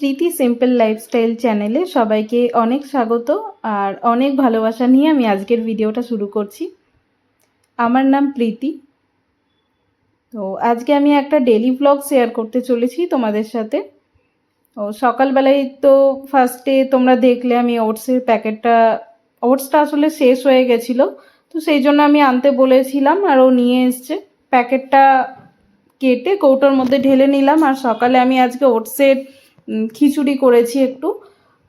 প্রীতি simple lifestyle চ্যানেলে সবাইকে অনেক স্বাগত আর অনেক ভালোবাসা নিয়ে আমি আজকের ভিডিওটা শুরু করছি। আমার নাম প্রীতি। তো আজকে আমি একটা ডেলি ব্লগ শেয়ার করতে চলেছি তোমাদের সাথে। ও সকালবেলায় তো ফার্স্টে তোমরা দেখলে আমি ওটসের প্যাকেটটা ওটসটা আসলে শেষ হয়ে গেছিল। তো সেই জন্য আমি আনতে বলেছিলাম আর ও নিয়ে এসছে। প্যাকেটটা কেটে কৌটোর মধ্যে ঢেলে নিলাম আর সকালে আমি আজকে ওটসের খিচুড়ি করেছি একটু।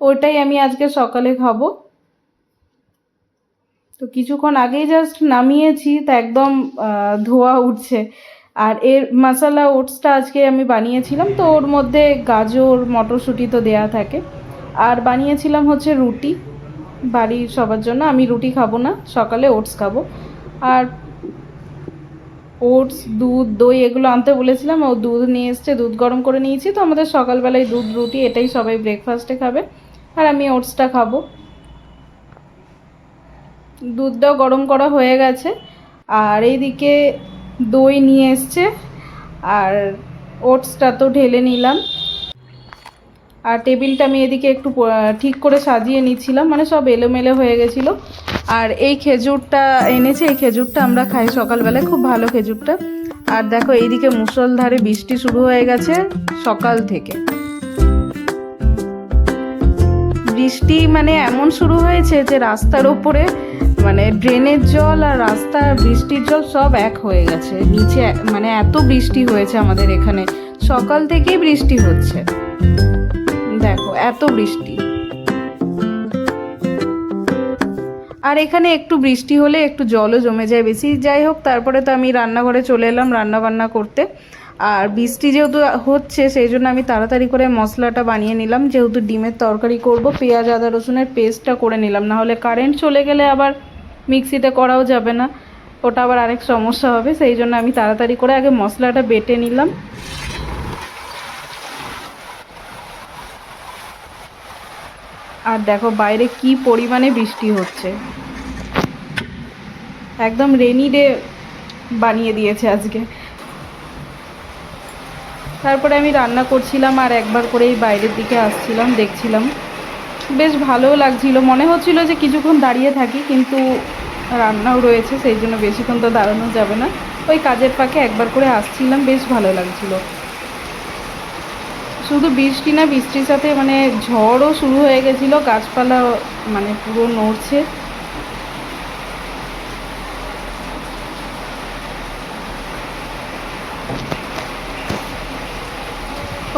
ওটাই আমি আজকে সকালে খাব। তো কিছুক্ষণ আগেই জাস্ট নামিয়েছি, তা একদম ধোয়া উঠছে। আর এর মশলা ওটসটা আজকে আমি বানিয়েছিলাম, তো ওর মধ্যে গাজর, মটরশুঁটি তো দেয়া থাকে। আর বানিয়েছিলাম হচ্ছে রুটি। বাড়ির সবার জন্য আমি রুটি খাব না, সকালে ওটস খাব। আর ওটস, দুধ, দই এগুলো আনতে বলেছিলাম, ও দুধ নিয়ে এসছে, দুধ গরম করে নিয়েছি, তো আমাদের সকালবেলায় দুধ, রুটি, এটাই সবাই ব্রেকফাস্টে খাবে। আর আমি ওটসটা খাব। দুধটাও গরম করা হয়ে গেছে, আর এইদিকে দই নিয়ে এসছে, আর ওটসটা তো ঢেলে নিলাম। আর টেবিলটা আমি এদিকে একটু ঠিক করে সাজিয়ে নিচ্ছিলাম মানে সব এলোমেলো হয়ে গেছিল। আর এই খেজুরটা এনেছে, এই খেজুরটা আমরা খাই সকালবেলায়, খুব ভালো খেজুরটা। আর দেখো, এইদিকে মুষলধারে বৃষ্টি শুরু হয়ে গেছে সকাল থেকে। বৃষ্টি মানে এমন শুরু হয়েছে যে রাস্তার ওপরে মানে ড্রেনের জল আর রাস্তার বৃষ্টির জল সব এক হয়ে গেছে। নিচে মানে এত বৃষ্টি হয়েছে আমাদের এখানে। সকাল থেকেই বৃষ্টি হচ্ছে। দেখো, এত বৃষ্টি। আর এখানে একটু বৃষ্টি হলে একটু জলও জমে যায় বেশি। যাই হোক, তারপরে তো আমি রান্নাঘরে চলে এলাম রান্না বান্না করতে। আর বৃষ্টি যেহেতু হচ্ছে, সেই জন্য আমি তাড়াতাড়ি করে মশলাটা বানিয়ে নিলাম। যেহেতু ডিমের তরকারি করব, পেঁয়াজ, আদা, রসুনের পেস্টটা করে নিলাম। না হলে কারেন্ট চলে গেলে আবার মিক্সিতে করাও যাবে না। ওটা আবার আরেক সমস্যা হবে। সেই জন্য আমি তাড়াতাড়ি করে আগে মশলাটা বেটে নিলাম। আর দেখো বাইরে কি পরিমাণে বৃষ্টি হচ্ছে। একদম রেনি ডে বানিয়ে দিয়েছে আজকে। তারপরে আমি রান্না করছিলাম আর একবার করেই বাইরের দিকে আসছিলাম, দেখছিলাম। বেশ ভালোও লাগছিল। মনে হচ্ছিল যে কিছুক্ষণ দাঁড়িয়ে থাকি, কিন্তু রান্নাও রয়েছে, সেই জন্য বেশিক্ষণ তো দাঁড়ানো যাবে না। ওই কাজের ফাঁকে একবার করে আসছিলাম, বেশ ভালো লাগছিল। শুধু বৃষ্টি না বৃষ্টির সাথে মানে ঝড়ও শুরু হয়ে গেছিল, গাছপালা মানে পুরো নড়ছে।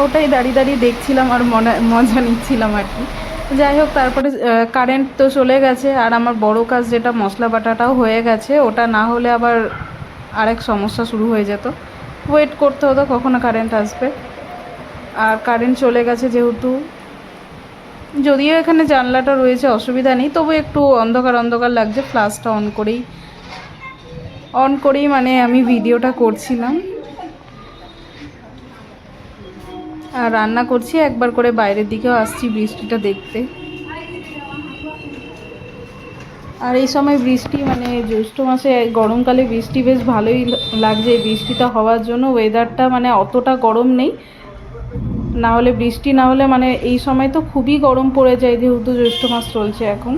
ওটাই দাঁড়িয়ে দাঁড়িয়ে দেখছিলাম আর মজা নিচ্ছিলাম আর কি। যাই হোক, তারপরে কারেন্ট তো চলে গেছে, আর আমার বড় কাজ যেটা, মশলা বাটাটাও হয়ে গেছে। ওটা না হলে আবার আরেক সমস্যা শুরু হয়ে যেত। ওয়েট করতে হতো, কখনো কারেন্ট আসবে। আর কারেন্ট চলে গেছে যেহেতু। যদিও এখানে জানলাটা রয়েছে, অসুবিধা নেই, তবু একটু অন্ধকার অন্ধকার লাগছে ফ্লাশটা অন করেই অন করেই মানে আমি ভিডিওটা করছিলাম। আর রান্না করছি, একবার করে বাইরের দিকেও আসছি বৃষ্টিটা দেখতে। আর এই সময় বৃষ্টি মানে জ্যৈষ্ঠ মাসে, গরমকালে বৃষ্টি বেশ ভালোই লাগছে বৃষ্টিটা হওয়ার জন্য ওয়েদারটা মানে অতটা গরম নেই। না হলে বৃষ্টি, না হলে মানে এই সময় তো খুবই গরম পড়ে যায়, যেহেতু জ্যৈষ্ঠ মাস চলছে এখন।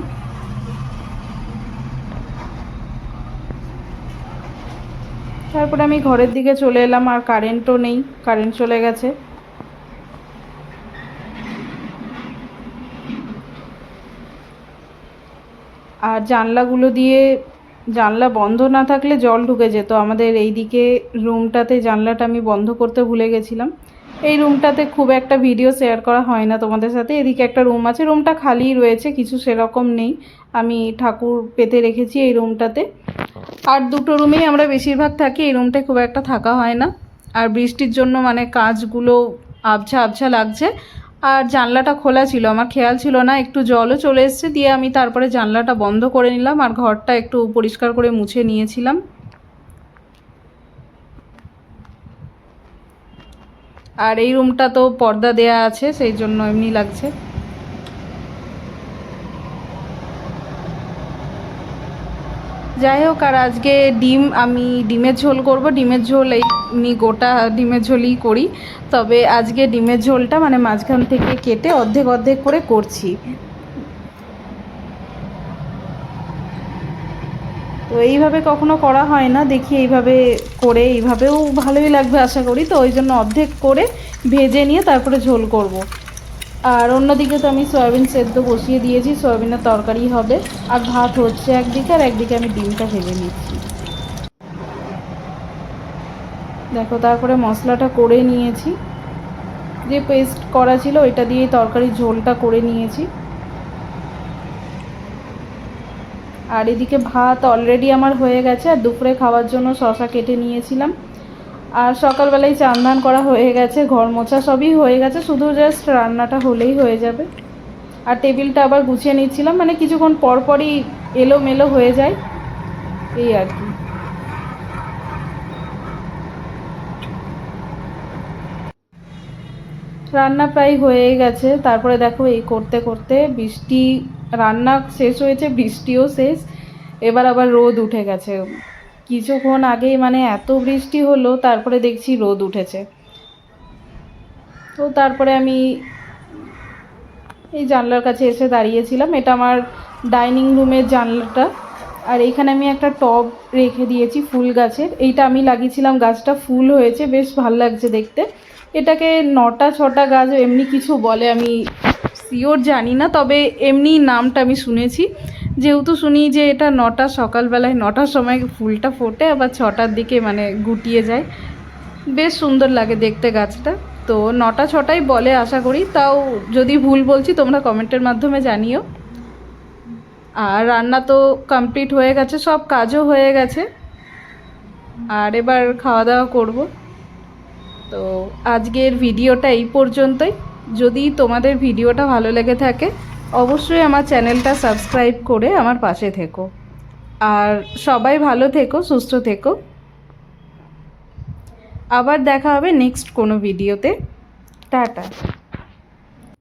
তারপরে আমি ঘরের দিকে চলে এলাম, আর কারেন্টও নেই কারেন্ট চলে গেছে। আর জানলাগুলো দিয়ে জানলা বন্ধ না থাকলে জল ঢুকে যেত। আমাদের এইদিকে রুমটাতে জানলাটা আমি বন্ধ করতে ভুলে গেছিলাম। এই রুমটাতে খুব একটা ভিডিও শেয়ার করা হয় না তোমাদের সাথে। এদিকে একটা রুম আছে রুমটা খালিই রয়েছে, কিছু সেরকম নেই। আমি ঠাকুর পেতে রেখেছি এই রুমটাতে আর দুটো রুমেই আমরা বেশিরভাগ থাকি, এই রুমটায় খুব একটা থাকা হয় না। আর বৃষ্টির জন্য মানে কাজগুলো আবছা আবছা লাগছে। আর জানলাটা খোলা ছিল, আমার খেয়াল ছিল না, একটু জলও চলে এসছে, দিয়ে আমি তারপরে জানলাটা বন্ধ করে নিলাম, আর ঘরটা একটু পরিষ্কার করে মুছে নিয়েছিলাম। আর এই রুমটা তো পর্দা দেয়া আছে, সেই জন্য এমনি লাগছে। যাই হোক, আর আজকে ডিম, আমি ডিমের ঝোল করব। ডিমের ঝোল এই আমি গোটা ডিমের ঝোলই করি। তবে আজকে ডিমের ঝোলটা মানে মাঝখান থেকে কেটে অর্ধেক অর্ধেক করে করছি। তো এইভাবে কখনো করা হয় না। দেখি এইভাবে করে, এইভাবেও ভালোই লাগবে আশা করি। তো ওই জন্য অর্ধেক করে ভেজে নিয়ে তারপরে ঝোল করব। আর অন্যদিকে তো আমি সয়াবিন সেদ্ধ বসিয়ে দিয়েছি, সয়াবিনের তরকারি হবে। আর ভাত হচ্ছে একদিকে, আর একদিকে আমি ডিমটা ভেজে নিচ্ছি। দেখো, তারপরে মশলাটা করে নিয়েছি। যে পেস্ট করা ছিল, ওইটা দিয়ে তরকারি ঝোলটা করে নিয়েছি। আর এদিকে ভাত অলরেডি আমার হয়ে গেছে, আর দুপুরে খাওয়ার জন্য শশা কেটে নিয়েছিলাম। আর সকালবেলায় চান করা হয়ে গেছে, ঘর মোছা সবই হয়ে গেছে, শুধু জাস্ট রান্নাটা হলেই হয়ে যাবে। আর টেবিলটা আবার গুছিয়ে নিচ্ছিলাম মানে কিছুক্ষণ পরপরই এলোমেলো হয়ে যায়, এই আর কি। রান্না প্রায় হয়ে গেছে। তারপরে দেখো এই করতে করতে বৃষ্টি, রান্না শেষ হয়েছে, বৃষ্টিও শেষ। এবার আবার রোদ উঠে গেছে। কিছুক্ষণ আগেই মানে এত বৃষ্টি হলো, তারপরে দেখছি রোদ উঠেছে। তো তারপরে আমি এই জানলার কাছে এসে দাঁড়িয়েছিলাম। এটা আমার ডাইনিং রুমের জানলাটা। আর এইখানে আমি একটা টব রেখে দিয়েছি ফুল গাছের। এইটা আমি লাগিয়েছিলাম, গাছটা ফুল হয়েছে, বেশ ভালো লাগছে দেখতে। এটাকে নটা ছটা গাছ এমনি কিছু বলে, আমি শিওর জানি না, তবে এমনি নামটা আমি শুনেছি। যেহেতু শুনি যে এটা নটা সকালবেলায় নটার সময় ফুলটা ফোটে, আবার ছটার দিকে মানে গুটিয়ে যায়। বেশ সুন্দর লাগে দেখতে গাছটা। তো নটা ছটাই বলে, আশা করি। তাও যদি ভুল বলছি, তোমরা কমেন্টের মাধ্যমে জানিও। আর রান্না তো কমপ্লিট হয়ে গেছে, সব কাজও হয়ে গেছে। আর এবার খাওয়া দাওয়া করব। তো আজকের ভিডিওটা এই পর্যন্তই। যদি তোমাদের ভিডিওটা ভালো লেগে থাকে, অবশ্যই আমার চ্যানেলটা সাবস্ক্রাইব করে আমার পাশে থেকো। আর সবাই ভালো থেকো, সুস্থ থেকো। আবার দেখা হবে নেক্সট কোনো ভিডিওতে। টাটা।